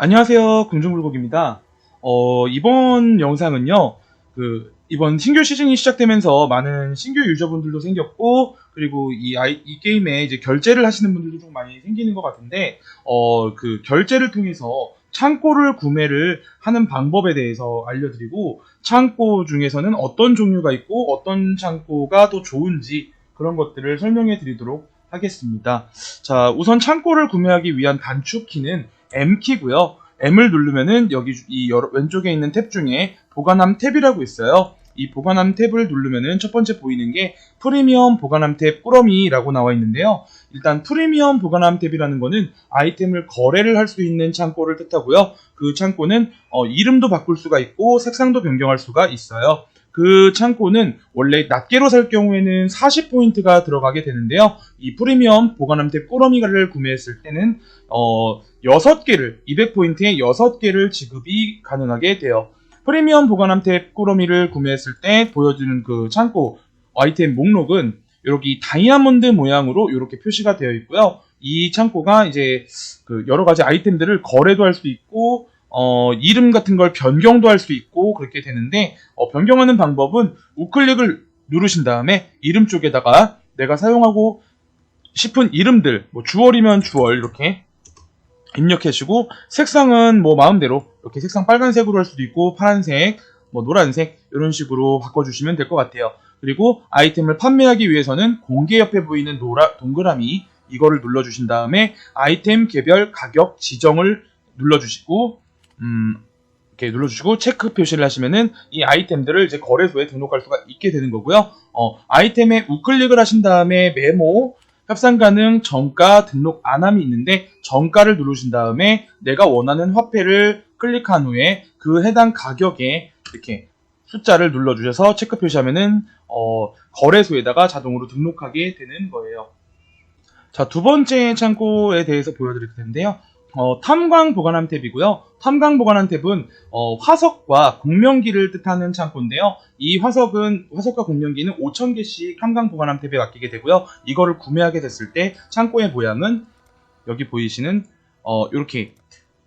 안녕하세요. 금중불곡입니다. 어, 이번 영상은요, 그, 이번 신규 시즌이 시작되면서 많은 신규 유저분들도 생겼고, 그리고 이, 아이, 이 게임에 이제 결제를 하시는 분들도 좀 많이 생기는 것 같은데, 어, 그 결제를 통해서 창고를 구매를 하는 방법에 대해서 알려드리고, 창고 중에서는 어떤 종류가 있고, 어떤 창고가 더 좋은지, 그런 것들을 설명해 드리도록 하겠습니다. 자, 우선 창고를 구매하기 위한 단축키는 M키고요. M을 누르면은 여기 이 왼쪽에 있는 탭 중에 보관함 탭이라고 있어요. 이 보관함 탭을 누르면은 첫 번째 보이는 게 프리미엄 보관함 탭 꾸러미라고 나와 있는데요. 일단 프리미엄 보관함 탭이라는 거는 아이템을 거래를 할 수 있는 창고를 뜻하고요. 그 창고는 어, 이름도 바꿀 수가 있고 색상도 변경할 수가 있어요. 그 창고는 원래 낱개로 살 경우에는 40포인트가 들어가게 되는데요. 이 프리미엄 보관함 탭 꾸러미를 구매했을 때는 어, 6개를 200포인트에 6개를 지급이 가능하게 돼요. 프리미엄 보관함 탭 꾸러미를 구매했을 때 보여주는 그 창고 아이템 목록은 여기 다이아몬드 모양으로 이렇게 표시가 되어 있고요. 이 창고가 이제 그 여러 가지 아이템들을 거래도 할 수 있고 어, 이름 같은 걸 변경도 할 수 있고 그렇게 되는데 어, 변경하는 방법은 우클릭을 누르신 다음에 이름 쪽에다가 내가 사용하고 싶은 이름들 뭐 주얼이면 주얼 이렇게 입력해주고 색상은 뭐 마음대로 이렇게 색상 빨간색으로 할 수도 있고 파란색, 뭐 노란색 이런 식으로 바꿔주시면 될 것 같아요. 그리고 아이템을 판매하기 위해서는 공개 옆에 보이는 노라, 동그라미 이거를 눌러주신 다음에 아이템 개별 가격 지정을 눌러주시고 음, 이렇게 눌러주시고 체크 표시를 하시면은 이 아이템들을 이제 거래소에 등록할 수가 있게 되는 거고요. 어, 아이템에 우클릭을 하신 다음에 메모 협상 가능 정가 등록 안함이 있는데 정가를 누르신 다음에 내가 원하는 화폐를 클릭한 후에 그 해당 가격에 이렇게 숫자를 눌러주셔서 체크 표시하면은 어, 거래소에다가 자동으로 등록하게 되는 거예요. 자, 두 번째 창고에 대해서 보여드릴 텐데요. 어, 탐광 보관함 탭이고요. 탐광 보관함 탭은 어, 화석과 공명기를 뜻하는 창고인데요. 이 화석은 화석과 공명기는 5,000개씩 탐광 보관함 탭에 맡기게 되고요. 이거를 구매하게 됐을 때 창고의 모양은 여기 보이시는 어, 이렇게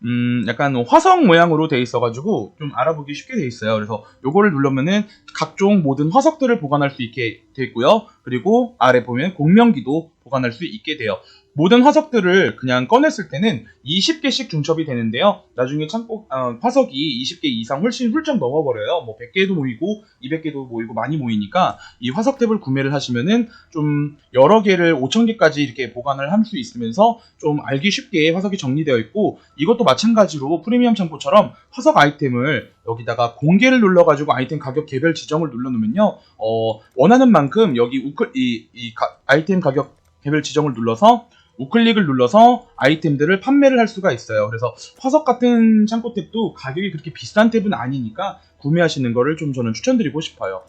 음, 약간 화석 모양으로 돼 있어가지고 좀 알아보기 쉽게 돼 있어요. 그래서 요거를 누르면은 각종 모든 화석들을 보관할 수 있게 돼 있고요. 그리고 아래 보면 공명기도 보관할 수 있게 돼요. 모든 화석들을 그냥 꺼냈을 때는 20개씩 중첩이 되는데요. 나중에 창고 어, 화석이 20개 이상 훨씬 훌쩍 넘어버려요. 뭐 100개도 모이고 200개도 모이고 많이 모이니까 이 화석 탭을 구매를 하시면은 좀 여러 개를 5,000개까지 이렇게 보관을 할 수 있으면서 좀 알기 쉽게 화석이 정리되어 있고 이것도 마찬가지로 프리미엄 창고처럼 화석 아이템을 여기다가 공개를 눌러가지고 아이템 가격 개별 지정을 눌러놓으면요. 어, 원하는 만큼 여기 우클 이, 이 가- 아이템 가격 개별 지정을 눌러서 우클릭을 눌러서 아이템들을 판매를 할 수가 있어요. 그래서 화석 같은 창고 탭도 가격이 그렇게 비싼 탭은 아니니까 구매하시는 거를 좀 저는 추천드리고 싶어요.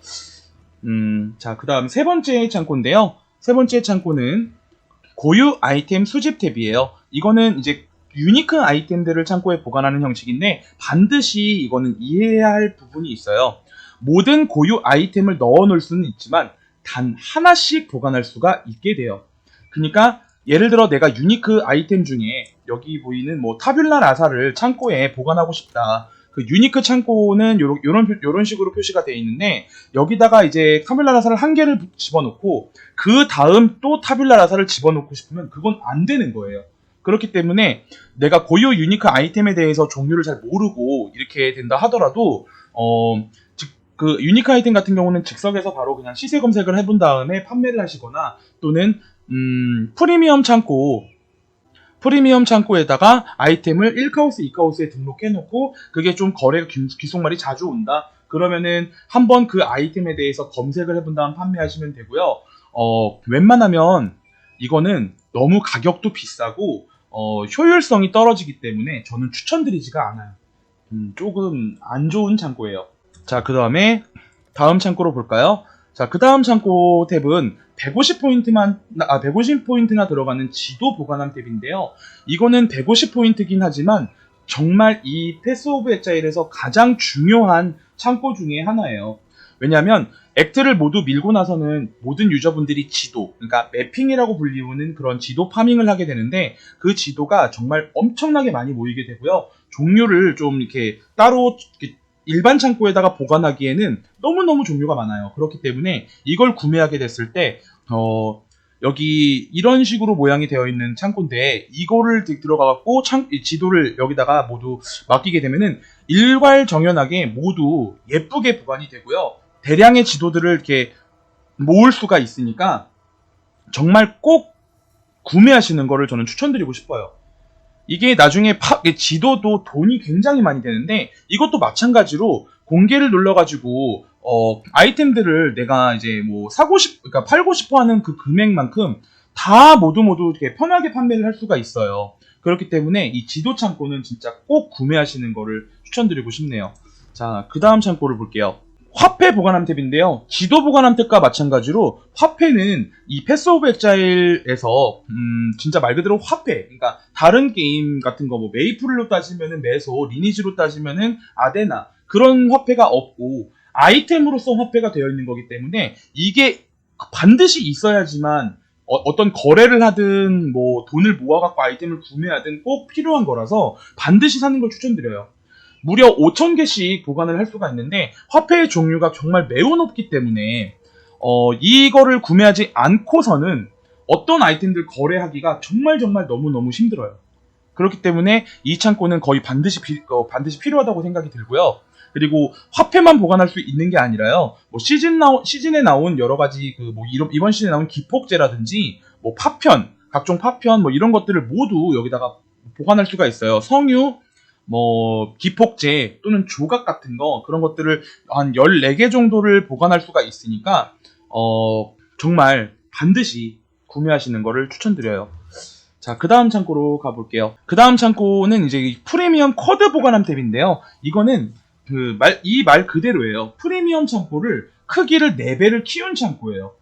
음, 자, 그 다음 세 번째 창고인데요. 세 번째 창고는 고유 아이템 수집 탭이에요. 이거는 이제 유니크 아이템들을 창고에 보관하는 형식인데 반드시 이거는 이해해야 할 부분이 있어요. 모든 고유 아이템을 넣어 놓을 수는 있지만 단 하나씩 보관할 수가 있게 돼요. 그러니까 예를 들어 내가 유니크 아이템 중에 여기 보이는 뭐 타뷸라 라사를 창고에 보관하고 싶다. 그 유니크 창고는 요런, 요런, 표- 요런 식으로 표시가 되어 있는데 여기다가 이제 타뷸라 라사를 한 개를 집어넣고 그 다음 또 타뷸라 라사를 집어넣고 싶으면 그건 안 되는 거예요. 그렇기 때문에 내가 고유 유니크 아이템에 대해서 종류를 잘 모르고 이렇게 된다 하더라도 어, 즉, 그 유니크 아이템 같은 경우는 즉석에서 바로 그냥 시세 검색을 해본 다음에 판매를 하시거나 또는 음, 프리미엄 창고 프리미엄 창고에다가 아이템을 1카우스, 2카우스에 등록해 놓고 그게 좀 거래가 귀- 귀속말이 자주 온다. 그러면은 한번 그 아이템에 대해서 검색을 해본 다음 판매하시면 되고요. 어, 웬만하면 이거는 너무 가격도 비싸고 어, 효율성이 떨어지기 때문에 저는 추천드리지가 않아요. 음, 조금 안 좋은 창고예요. 자, 그 다음에 다음 창고로 볼까요? 자, 그 다음 창고 탭은 150포인트만, 아, 150포인트나 들어가는 지도 보관함 탭인데요. 이거는 150포인트긴 하지만 정말 이 패스 오브 엑자일에서 가장 중요한 창고 중에 하나예요. 왜냐하면 액트를 모두 밀고 나서는 모든 유저분들이 지도, 그러니까 매핑이라고 불리우는 그런 지도 파밍을 하게 되는데 그 지도가 정말 엄청나게 많이 모이게 되고요. 종류를 좀 이렇게 따로 이렇게 일반 창고에다가 보관하기에는 너무너무 종류가 많아요. 그렇기 때문에 이걸 구매하게 됐을 때, 어, 여기 이런 식으로 모양이 되어 있는 창고인데 이거를 들- 들어가갖고 창, 이 지도를 여기다가 모두 맡기게 되면은 일괄정연하게 모두 예쁘게 보관이 되고요. 대량의 지도들을 이렇게 모을 수가 있으니까 정말 꼭 구매하시는 거를 저는 추천드리고 싶어요. 이게 나중에 파, 지도도 돈이 굉장히 많이 되는데 이것도 마찬가지로 공개를 눌러가지고 어, 아이템들을 내가 이제 뭐 사고 싶, 그러니까 팔고 싶어 하는 그 금액만큼 다 모두 모두 이렇게 편하게 판매를 할 수가 있어요. 그렇기 때문에 이 지도 창고는 진짜 꼭 구매하시는 거를 추천드리고 싶네요. 자, 그 다음 창고를 볼게요. 화폐 보관함 탭인데요. 지도 보관함 탭과 마찬가지로 화폐는 이 패스 오브 엑자일에서 음, 진짜 말 그대로 화폐. 그러니까 다른 게임 같은 거 뭐 메이플로 따지면은 메소, 리니지로 따지면은 아데나 그런 화폐가 없고 아이템으로서 화폐가 되어 있는 거기 때문에 이게 반드시 있어야지만 어, 떤 거래를 하든 뭐 돈을 모아갖고 아이템을 구매하든 꼭 필요한 거라서 반드시 사는 걸 추천드려요. 무려 5,000개씩 보관을 할 수가 있는데 화폐의 종류가 정말 매우 높기 때문에 어, 이거를 구매하지 않고서는 어떤 아이템들 거래하기가 정말 정말 너무너무 힘들어요. 그렇기 때문에 이 창고는 거의 반드시, 비- 어, 반드시 필요하다고 생각이 들고요. 그리고 화폐만 보관할 수 있는 게 아니라요. 뭐 시즌 나오, 시즌에 나온 여러 가지 그뭐 이번 시즌에 나온 기폭제라든지 뭐 파편, 각종 파편 뭐 이런 것들을 모두 여기다가 보관할 수가 있어요. 성유, 뭐 기폭제 또는 조각 같은 거 그런 것들을 한 14개 정도를 보관할 수가 있으니까 어 정말 반드시 구매하시는 거를 추천드려요. 자, 그 다음 창고로 가볼게요. 그 다음 창고는 이제 이 프리미엄 쿼드 보관함 탭인데요. 이거는 그 말, 이 말 그대로예요. 프리미엄 창고를 크기를 4배를 키운 창고예요.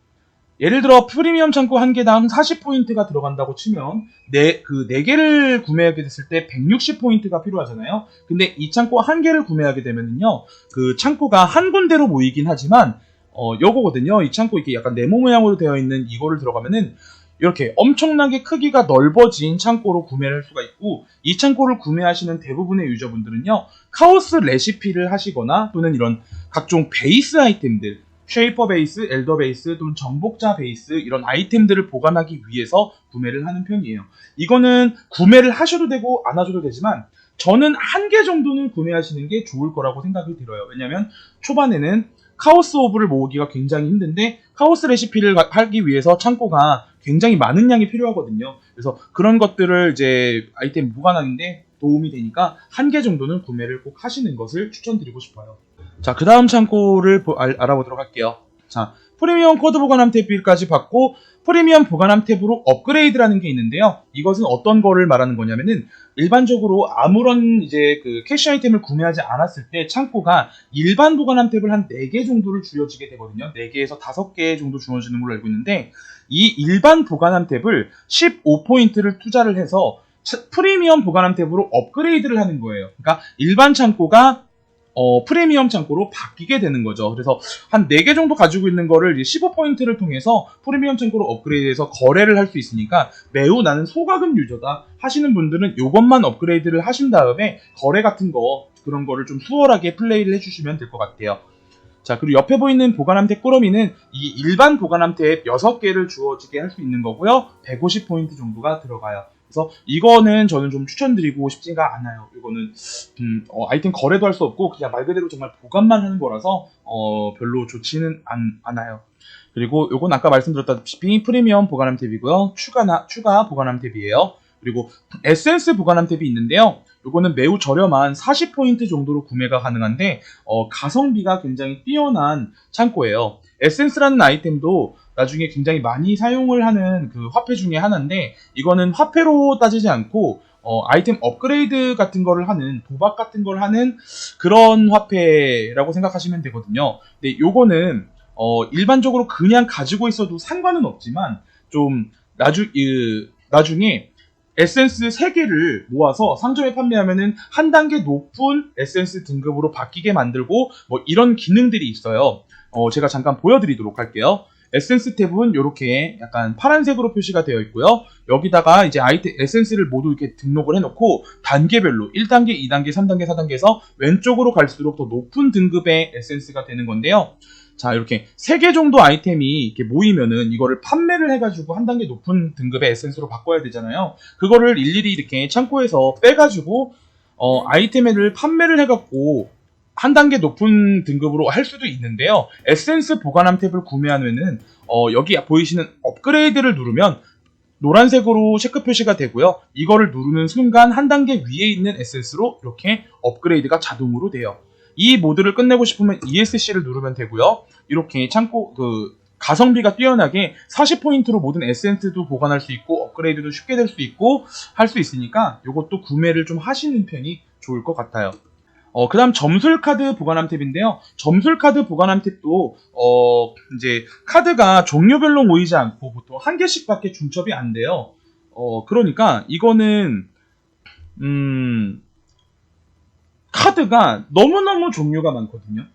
예를 들어 프리미엄 창고 한 개당 40포인트가 들어간다고 치면 네, 그 4개를 구매하게 됐을 때 160포인트가 필요하잖아요. 근데 이 창고 한 개를 구매하게 되면은요. 그 창고가 한 군데로 모이긴 하지만 어, 요거거든요. 이 창고 이렇게 약간 네모 모양으로 되어 있는 이거를 들어가면은 이렇게 엄청나게 크기가 넓어진 창고로 구매를 할 수가 있고 이 창고를 구매하시는 대부분의 유저분들은요 카오스 레시피를 하시거나 또는 이런 각종 베이스 아이템들 쉐이퍼 베이스, 엘더 베이스 또는 정복자 베이스 이런 아이템들을 보관하기 위해서 구매를 하는 편이에요 이거는 구매를 하셔도 되고 안 하셔도 되지만 저는 한 개 정도는 구매하시는 게 좋을 거라고 생각이 들어요 왜냐면 초반에는 카오스 오브를 모으기가 굉장히 힘든데 카오스 레시피를 가- 하기 위해서 창고가 굉장히 많은 양이 필요하거든요. 그래서 그런 것들을 이제 아이템 보관하는데 도움이 되니까 한 개 정도는 구매를 꼭 하시는 것을 추천드리고 싶어요. 자, 그 다음 창고를 보- 알, 알아보도록 할게요. 자, 프리미엄 코드 보관함 탭까지 받고 프리미엄 보관함 탭으로 업그레이드라는 게 있는데요. 이것은 어떤 거를 말하는 거냐면은 일반적으로 아무런 이제 그 캐시 아이템을 구매하지 않았을 때 창고가 일반 보관함 탭을 한 4개 정도를 주어지게 되거든요. 4개에서 5개 정도 주어지는 걸로 알고 있는데 이 일반 보관함 탭을 15포인트를 투자를 해서 차- 프리미엄 보관함 탭으로 업그레이드를 하는 거예요. 그러니까 일반 창고가 어, 프리미엄 창고로 바뀌게 되는 거죠. 그래서 한 4개 정도 가지고 있는 거를 15포인트를 통해서 프리미엄 창고로 업그레이드해서 거래를 할 수 있으니까 매우 나는 소가금 유저다 하시는 분들은 이것만 업그레이드를 하신 다음에 거래 같은 거 그런 거를 좀 수월하게 플레이를 해주시면 될 것 같아요. 자, 그리고 옆에 보이는 보관함 탭 꾸러미는 이 일반 보관함 탭 6개를 주어지게 할 수 있는 거고요. 150포인트 정도가 들어가요. 그래서 이거는 저는 좀 추천드리고 싶지가 않아요. 이거는 음, 어, 아이템 거래도 할 수 없고 그냥 말 그대로 정말 보관만 하는 거라서 어, 별로 좋지는 않, 않아요. 그리고 요건 아까 말씀드렸다시피 프리미엄 보관함 탭이고요. 추가 추가 보관함 탭이에요. 그리고 에센스 보관함 탭이 있는데요. 요거는 매우 저렴한 40포인트 정도로 구매가 가능한데 어, 가성비가 굉장히 뛰어난 창고예요. 에센스라는 아이템도 나중에 굉장히 많이 사용을 하는 그 화폐 중에 하나인데 이거는 화폐로 따지지 않고 어, 아이템 업그레이드 같은 거를 하는 도박 같은 걸 하는 그런 화폐라고 생각하시면 되거든요. 근데 요거는 어, 일반적으로 그냥 가지고 있어도 상관은 없지만 좀 나중 이, 나중에 에센스 3개를 모아서 상점에 판매하면은 한 단계 높은 에센스 등급으로 바뀌게 만들고 뭐 이런 기능들이 있어요. 어, 제가 잠깐 보여드리도록 할게요. 에센스 탭은 이렇게 약간 파란색으로 표시가 되어 있고요. 여기다가 이제 아이템 에센스를 모두 이렇게 등록을 해놓고 단계별로 1단계, 2단계, 3단계, 4단계에서 왼쪽으로 갈수록 더 높은 등급의 에센스가 되는 건데요. 자, 이렇게 3개 정도 아이템이 이렇게 모이면은 이거를 판매를 해가지고 한 단계 높은 등급의 에센스로 바꿔야 되잖아요. 그거를 일일이 이렇게 창고에서 빼가지고, 어, 아이템을 판매를 해갖고 한 단계 높은 등급으로 할 수도 있는데요. 에센스 보관함 탭을 구매하면은, 어, 여기 보이시는 업그레이드를 누르면 노란색으로 체크 표시가 되고요. 이거를 누르는 순간 한 단계 위에 있는 에센스로 이렇게 업그레이드가 자동으로 돼요. 이 모드를 끝내고 싶으면 ESC를 누르면 되고요. 이렇게 창고 그 가성비가 뛰어나게 40포인트로 모든 에센스도 보관할 수 있고 업그레이드도 쉽게 될 수 있고 할 수 있으니까 이것도 구매를 좀 하시는 편이 좋을 것 같아요. 어, 그 다음 점술 카드 보관함 탭인데요. 점술 카드 보관함 탭도, 어, 이제, 카드가 종류별로 모이지 않고 보통 한 개씩 밖에 중첩이 안 돼요. 어, 그러니까, 이거는, 음, 카드가 너무너무 종류가 많거든요.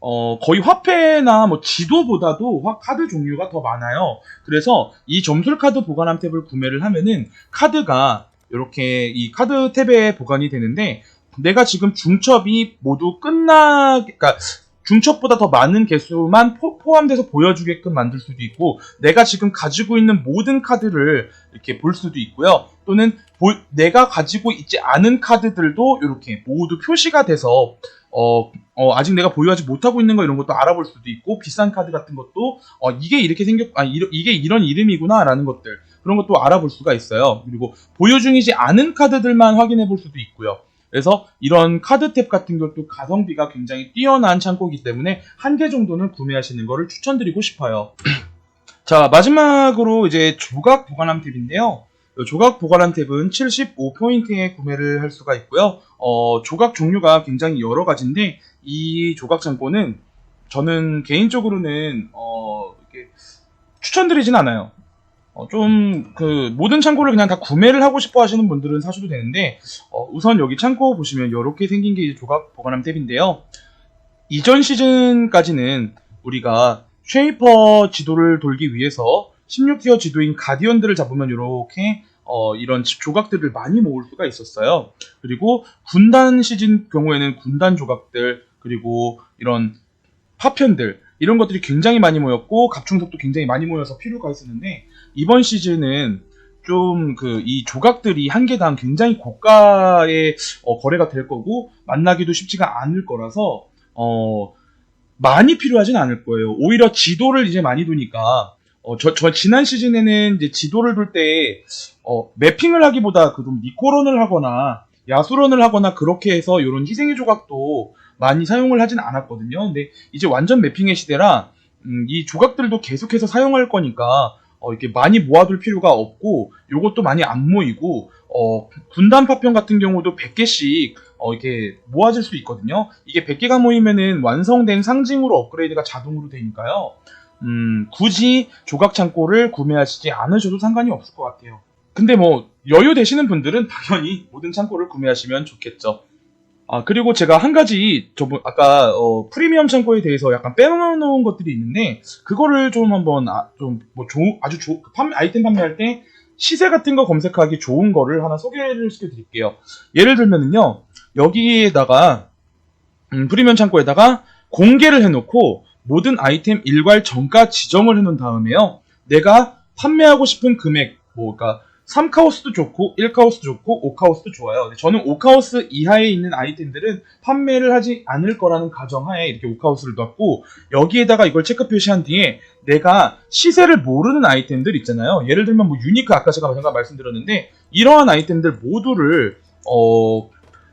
어, 거의 화폐나 뭐 지도보다도 화- 카드 종류가 더 많아요. 그래서 이 점술 카드 보관함 탭을 구매를 하면은 카드가 이렇게 이 카드 탭에 보관이 되는데 내가 지금 중첩이 모두 끝나, 그러니까 중첩보다 더 많은 개수만 포, 포함돼서 보여주게끔 만들 수도 있고 내가 지금 가지고 있는 모든 카드를 이렇게 볼 수도 있고요. 또는 보- 내가 가지고 있지 않은 카드들도 이렇게 모두 표시가 돼서 어, 어, 아직 내가 보유하지 못하고 있는 거 이런 것도 알아볼 수도 있고 비싼 카드 같은 것도 어, 이게 이렇게 생겼 아 이러- 이게 이런 이름이구나라는 것들 그런 것도 알아볼 수가 있어요. 그리고 보유 중이지 않은 카드들만 확인해 볼 수도 있고요. 그래서 이런 카드 탭 같은 것도 가성비가 굉장히 뛰어난 창고이기 때문에 한 개 정도는 구매하시는 거를 추천드리고 싶어요. 자, 마지막으로 이제 조각 보관함 탭인데요. 이 조각 보관함 탭은 75포인트에 구매를 할 수가 있고요. 어, 조각 종류가 굉장히 여러 가지인데 이 조각 창고는 저는 개인적으로는 어, 추천드리진 않아요. 어, 좀, 그, 모든 창고를 그냥 다 구매를 하고 싶어 하시는 분들은 사셔도 되는데, 어, 우선 여기 창고 보시면 이렇게 생긴 게 조각 보관함 탭인데요. 이전 시즌까지는 우리가 쉐이퍼 지도를 돌기 위해서 16티어 지도인 가디언들을 잡으면 이렇게 어, 이런 조각들을 많이 모을 수가 있었어요. 그리고 군단 시즌 경우에는 군단 조각들 그리고 이런 파편들 이런 것들이 굉장히 많이 모였고 갑충석도 굉장히 많이 모여서 필요가 있었는데 이번 시즌은 좀 그 이 조각들이 한 개당 굉장히 고가의 어, 거래가 될 거고 만나기도 쉽지가 않을 거라서 어 많이 필요하진 않을 거예요. 오히려 지도를 이제 많이 두니까 어, 저, 저 지난 시즌에는 이제 지도를 둘 때 어, 매핑을 하기보다 그좀 니코런을 하거나 야수런을 하거나 그렇게 해서 이런 희생의 조각도 많이 사용을 하진 않았거든요. 근데 이제 완전 매핑의 시대라 음, 이 조각들도 계속해서 사용할 거니까 어, 이렇게 많이 모아둘 필요가 없고 요것도 많이 안 모이고 어, 군단 파편 같은 경우도 100개씩 어, 이렇게 모아질 수 있거든요. 이게 100개가 모이면은 완성된 상징으로 업그레이드가 자동으로 되니까요. 음, 굳이 조각 창고를 구매하시지 않으셔도 상관이 없을 것 같아요. 근데 뭐 여유 되시는 분들은 당연히 모든 창고를 구매하시면 좋겠죠. 아 그리고 제가 한 가지 저번 아까 어, 프리미엄 창고에 대해서 약간 빼놓은 것들이 있는데 그거를 좀 한번 아, 좀뭐 아주 좋 판매 아이템 판매할 때 시세 같은 거 검색하기 좋은 거를 하나 소개를 시켜드릴게요. 예를 들면은요 여기에다가 음, 프리미엄 창고에다가 공개를 해놓고 모든 아이템 일괄 정가 지정을 해놓은 다음에요. 내가 판매하고 싶은 금액, 뭐, 그니까, 3카오스도 좋고, 1카오스도 좋고, 5카오스도 좋아요. 저는 5카오스 이하에 있는 아이템들은 판매를 하지 않을 거라는 가정하에 이렇게 5카오스를 놨고, 여기에다가 이걸 체크 표시한 뒤에 내가 시세를 모르는 아이템들 있잖아요. 예를 들면 뭐 유니크 아까 제가 잠깐 말씀드렸는데, 이러한 아이템들 모두를, 어,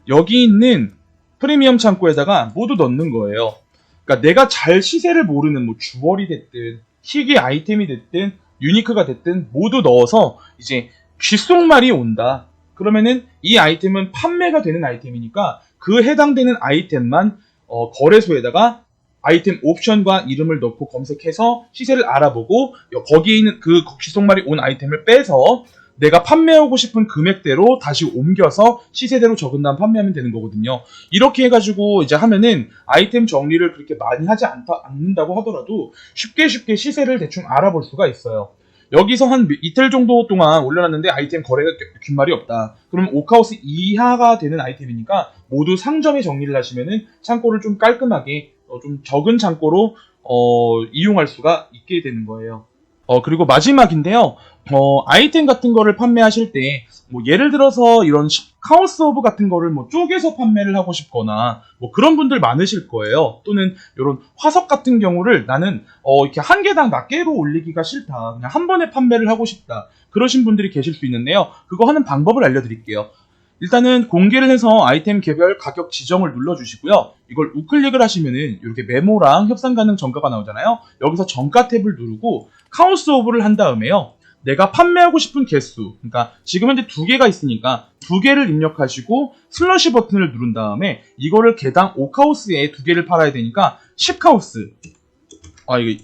여기 있는 프리미엄 창고에다가 모두 넣는 거예요. 그러니까 내가 잘 시세를 모르는 뭐 주얼이 됐든 희귀 아이템이 됐든 유니크가 됐든 모두 넣어서 이제 귓속말이 온다. 그러면은 이 아이템은 판매가 되는 아이템이니까 그 해당되는 아이템만 어, 거래소에다가 아이템 옵션과 이름을 넣고 검색해서 시세를 알아보고 거기에 있는 그 귓속말이 온 아이템을 빼서 내가 판매하고 싶은 금액대로 다시 옮겨서 시세대로 적은 다음 판매하면 되는 거거든요. 이렇게 해가지고 이제 하면은 아이템 정리를 그렇게 많이 하지 않다, 않는다고 하더라도 쉽게 쉽게 시세를 대충 알아볼 수가 있어요. 여기서 한 이틀 정도 동안 올려놨는데 아이템 거래가 귓말이 없다. 그럼 오카우스 이하가 되는 아이템이니까 모두 상점에 정리를 하시면은 창고를 좀 깔끔하게 어, 좀 적은 창고로 어, 이용할 수가 있게 되는 거예요. 어, 그리고 마지막인데요. 어, 아이템 같은 거를 판매하실 때, 뭐, 예를 들어서 이런 시- 카오스 오브 같은 거를 뭐 쪼개서 판매를 하고 싶거나, 뭐 그런 분들 많으실 거예요. 또는 이런 화석 같은 경우를 나는, 어, 이렇게 한 개당 낱개로 올리기가 싫다. 그냥 한 번에 판매를 하고 싶다. 그러신 분들이 계실 수 있는데요. 그거 하는 방법을 알려드릴게요. 일단은 공개를 해서 아이템 개별 가격 지정을 눌러주시고요. 이걸 우클릭을 하시면은 이렇게 메모랑 협상 가능 정가가 나오잖아요. 여기서 정가 탭을 누르고 카우스 오브를 한 다음에요. 내가 판매하고 싶은 개수, 그러니까 지금 현재 두 개가 있으니까 두 개를 입력하시고 슬러시 버튼을 누른 다음에 이거를 개당 5카우스에 두 개를 팔아야 되니까 10카우스. 아 이게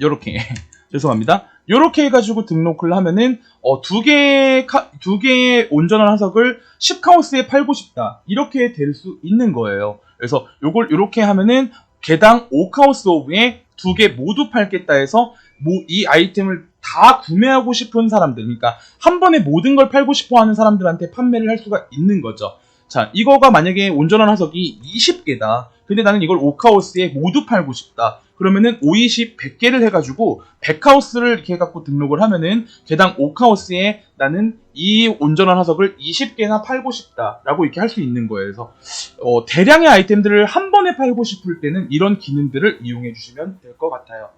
요렇게 죄송합니다. 요렇게 해가지고 등록을 하면은 어, 두 개의 카- 두 개의 온전한 화석을 10카우스에 팔고 싶다 이렇게 될 수 있는 거예요. 그래서 요걸 요렇게 하면은 개당 5카우스 오브에 두 개 모두 팔겠다 해서 뭐 이 아이템을 다 구매하고 싶은 사람들, 그러니까 한 번에 모든 걸 팔고 싶어 하는 사람들한테 판매를 할 수가 있는 거죠. 자, 이거가 만약에 온전한 화석이 20개다. 근데 나는 이걸 5카우스에 모두 팔고 싶다. 그러면은 5, 20, 100개를 해가지고 100카우스를 이렇게 해갖고 등록을 하면은 개당 5카우스에 나는 이 온전한 화석을 20개나 팔고 싶다라고 이렇게 할 수 있는 거예요. 그래서 어, 대량의 아이템들을 한 번에 팔고 싶을 때는 이런 기능들을 이용해 주시면 될 것 같아요.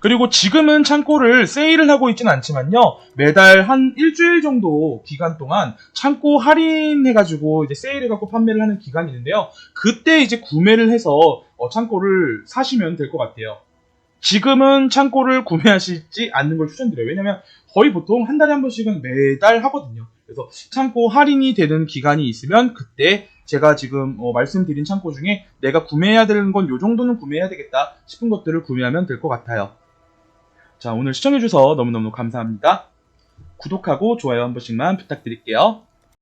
그리고 지금은 창고를 세일을 하고 있지는 않지만요. 매달 한 일주일 정도 기간 동안 창고 할인해가지고 이제 세일해갖고 판매를 하는 기간이 있는데요. 그때 이제 구매를 해서 어, 창고를 사시면 될 것 같아요. 지금은 창고를 구매하시지 않는 걸 추천드려요. 왜냐면 거의 보통 한 달에 한 번씩은 매달 하거든요. 그래서 창고 할인이 되는 기간이 있으면 그때 제가 지금 어, 말씀드린 창고 중에 내가 구매해야 되는 건 요 정도는 구매해야 되겠다 싶은 것들을 구매하면 될 것 같아요. 자, 오늘 시청해주셔서 너무너무 감사합니다. 구독하고 좋아요 한 번씩만 부탁드릴게요.